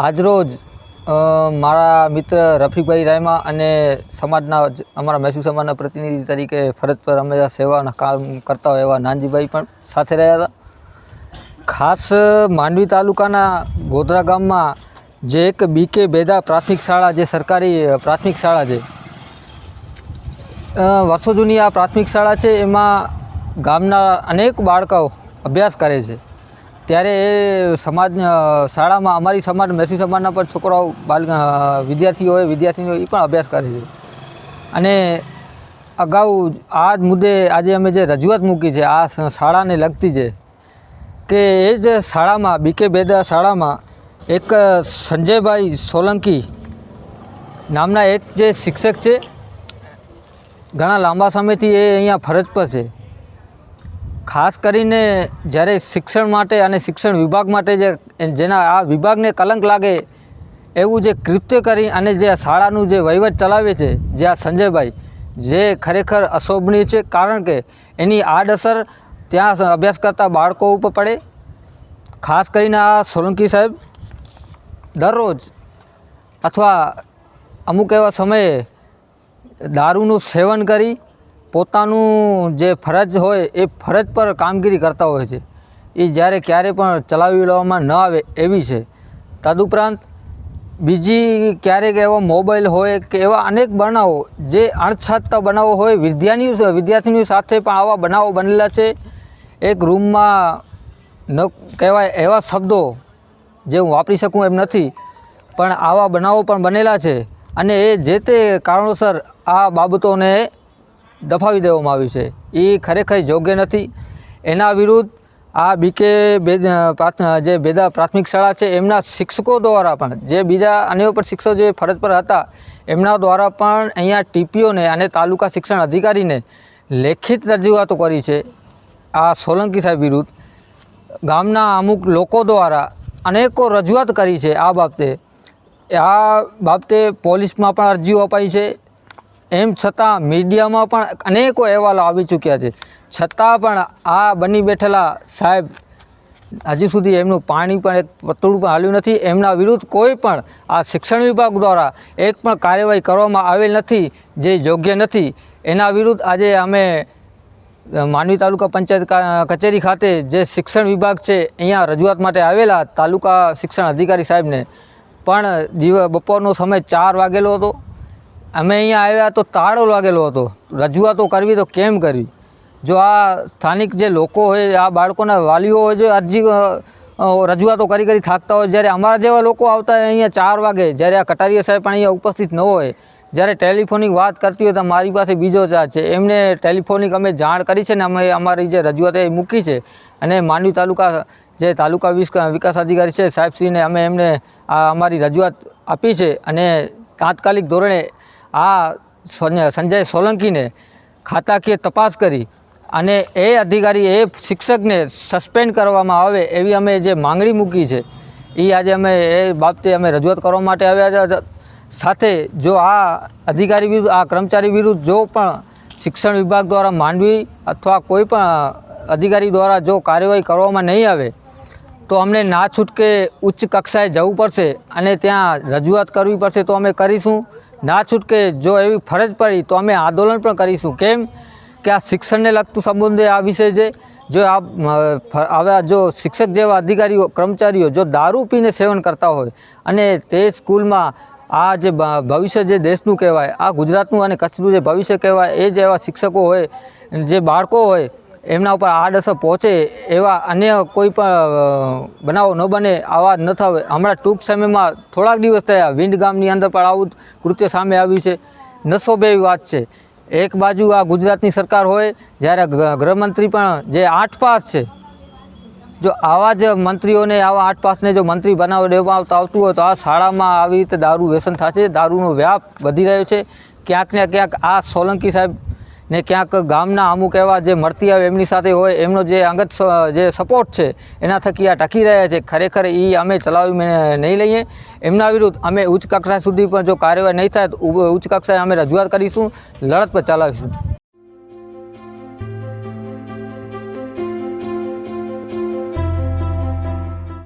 આજરોજ મારા મિત્ર રફીકભાઈ રાયમા અને સમાજના અમારા મહેસૂલ સમાજના પ્રતિનિધિ તરીકે ફરજ પર હંમેશા સેવાના કામ કરતા હોય એવા નાનજીભાઈ પણ સાથે રહ્યા હતા. ખાસ, માંડવી તાલુકાના ગોધરા ગામમાં જે એક બીકે બેદા પ્રાથમિક શાળા જે સરકારી પ્રાથમિક શાળા છે વર્ષો જૂની આ પ્રાથમિક શાળા છે, એમાં ગામના અનેક બાળકો અભ્યાસ કરે છે. ત્યારે એ સમાજ શાળામાં અમારી સમાજ મેસી સમાજના પણ છોકરાઓ બાલ અ, વિદ્યાર્થીઓ એ પણ અભ્યાસ કરે છે. અને અગાઉ આ જ મુદ્દે આજે અમે જે રજૂઆત મૂકી છે આ શાળાને લગતી છે કે એ જ શાળામાં બીકે બેદા શાળામાં એક સંજયભાઈ સોલંકી નામના એક જે શિક્ષક છે ઘણા લાંબા સમયથી એ અહીંયા ફરજ પર છે. ખાસ કરીને જ્યારે શિક્ષણ માટે અને શિક્ષણ વિભાગ માટે જે જેના આ વિભાગને કલંક લાગે એવું જે કૃત્ય કરી અને જે શાળાનું જે વહીવટ ચલાવે છે, જે આ સંજયભાઈ, જે ખરેખર અશોભનીય છે, કારણ કે એની આડઅસર ત્યાં અભ્યાસ કરતા બાળકો ઉપર પડે. ખાસ કરીને આ સોલંકી સાહેબ દરરોજ અથવા અમુક એવા સમયે દારૂનું સેવન કરી પોતાનું જે ફરજ હોય એ ફરજ પર કામગીરી કરતા હોય છે. એ જ્યારે ક્યારે પણ ચલાવી લેવામાં ન આવે એવી છે. તદુપરાંત બીજી ક્યારેક એવો મોબાઈલ હોય કે એવા અનેક બનાવો જે અણછાતતા બનાવો હોય વિદ્યાર્થીઓ વિદ્યાર્થીની સાથે પણ આવા બનાવો બનેલા છે. એક રૂમમાં ન કહેવાય એવા શબ્દો જે હું વાપરી શકું એમ નથી, પણ આવા બનાવો પણ બનેલા છે. અને એ જે તે કારણોસર આ બાબતોને દફાવી દેવામાં આવી છે. એ ખરેખર યોગ્ય નથી. એના વિરુદ્ધ આ બીકે જે બેદા પ્રાથમિક શાળા છે, એમના શિક્ષકો દ્વારા પણ, જે બીજા અન્ય ઉપર શિક્ષકો જે ફરજ પર હતા, એમના દ્વારા પણ અહીંયા ટીપીઓને અને તાલુકા શિક્ષણ અધિકારીને લેખિત રજૂઆતો કરી છે. આ સોલંકી સાહેબ વિરુદ્ધ ગામના અમુક લોકો દ્વારા અનેકો રજૂઆત કરી છે આ બાબતે. આ બાબતે પોલીસમાં પણ અરજીઓ અપાઈ છે. એમ છતાં મીડિયામાં પણ અનેકો અહેવાલો આવી ચૂક્યા છે. છતાં પણ આ બની બેઠેલા સાહેબ, હજી સુધી એમનું પાણી પણ એક પતળું પણ હાલ્યું નથી. એમના વિરુદ્ધ કોઈ પણ આ શિક્ષણ વિભાગ દ્વારા એક પણ કાર્યવાહી કરવામાં આવેલ નથી, જે યોગ્ય નથી. એના વિરુદ્ધ આજે અમે માનવી તાલુકા પંચાયત કચેરી ખાતે જે શિક્ષણ વિભાગ છે, અહીંયા રજૂઆત માટે આવેલા તાલુકા શિક્ષણ અધિકારી સાહેબને પણ બપોરનો સમય ચાર વાગેલો હતો. અમે અહીંયા આવ્યા તો તાળો લાગેલો હતો. રજૂઆતો કરવી તો કેમ કરવી? જો આ સ્થાનિક જે લોકો હોય, આ બાળકોના વાલીઓ હોય, જે અરજી રજૂઆતો કરી કરી થાકતા હોય, જ્યારે અમારા જેવા લોકો આવતા હોય અહીંયા ચાર વાગે, જ્યારે આ કટારીયા સાહેબ પણ અહીંયા ઉપસ્થિત ન હોય, જ્યારે ટેલિફોનિક વાત કરતી હોય તો મારી પાસે બીજો ચાર્જ છે. એમને ટેલિફોનિક અમે જાણ કરી છે ને અમે અમારી જે રજૂઆત એ મૂકી છે. અને માંડવી તાલુકા જે તાલુકા વિકાસ અધિકારી છે સાહેબશ્રીને અમે એમને આ અમારી રજૂઆત આપી છે. અને તાત્કાલિક ધોરણે આ સંજય સોલંકીને ખાતાકીય તપાસ કરી અને એ અધિકારી, એ શિક્ષકને સસ્પેન્ડ કરવામાં આવે એવી અમે જે માંગણી મૂકી છે એ આજે અમે એ બાબતે અમે રજૂઆત કરવા માટે આવ્યા છે. સાથે જો આ અધિકારી વિરુદ્ધ, આ કર્મચારી વિરુદ્ધ જો પણ શિક્ષણ વિભાગ દ્વારા માંડવી અથવા કોઈ પણ અધિકારી દ્વારા જો કાર્યવાહી કરવામાં નહીં આવે, તો અમને ના છૂટકે ઉચ્ચ કક્ષાએ જવું પડશે અને ત્યાં રજૂઆત કરવી પડશે તો અમે કરીશું. ના છૂટકે જો એવી ફરજ પડી તો અમે આંદોલન પણ કરીશું. કેમ? કે આ શિક્ષણને લગતું સંબંધે આ વિષય છે. જો આવા જો શિક્ષક જેવા અધિકારીઓ, કર્મચારીઓ જો દારૂ પીને સેવન કરતા હોય અને તે સ્કૂલમાં આ જે ભવિષ્ય જે દેશનું કહેવાય, આ ગુજરાતનું અને કચ્છનું જે ભવિષ્ય કહેવાય, એ જે એવા શિક્ષકો હોય, જે બાળકો હોય એમના ઉપર આડઅસર પહોંચે એવા અન્ય કોઈ પણ બનાવો ન બને આવા ન થાય હમણાં ટૂંક સમયમાં થોડાક દિવસ થયા વિંડ ગામની અંદર પણ આવું કૃત્ય સામે આવ્યું છે. એવી વાત છે. એક બાજુ આ ગુજરાતની સરકાર હોય, જ્યારે ગૃહમંત્રી પણ જે આઠ પાસ છે, જો આવા જ મંત્રીઓને, આવા આઠ પાસને જો મંત્રી બનાવ દેવામાં આવતા આવતું હોય તો આ શાળામાં આવી રીતે દારૂ વ્યસન થશે, દારૂનો વ્યાપ વધી રહ્યો છે. ક્યાંક ને ક્યાંક આ સોલંકી સાહેબ ને ક્યાંક ગામના અમુક એવા જે મળતી આવે એમની સાથે હોય, એમનો જે અંગત જે સપોર્ટ છે, એના થકી આ ટકી રહ્યા છે. ખરેખર એ અમે ચલાવી નહીં લઈએ. એમના વિરુદ્ધ અમે ઉચ્ચ કક્ષા સુધી પણ જો કાર્યવાહી નહીં થાય તો ઉચ્ચ કક્ષાએ અમે રજૂઆત કરીશું, લડત પર ચલાવીશું.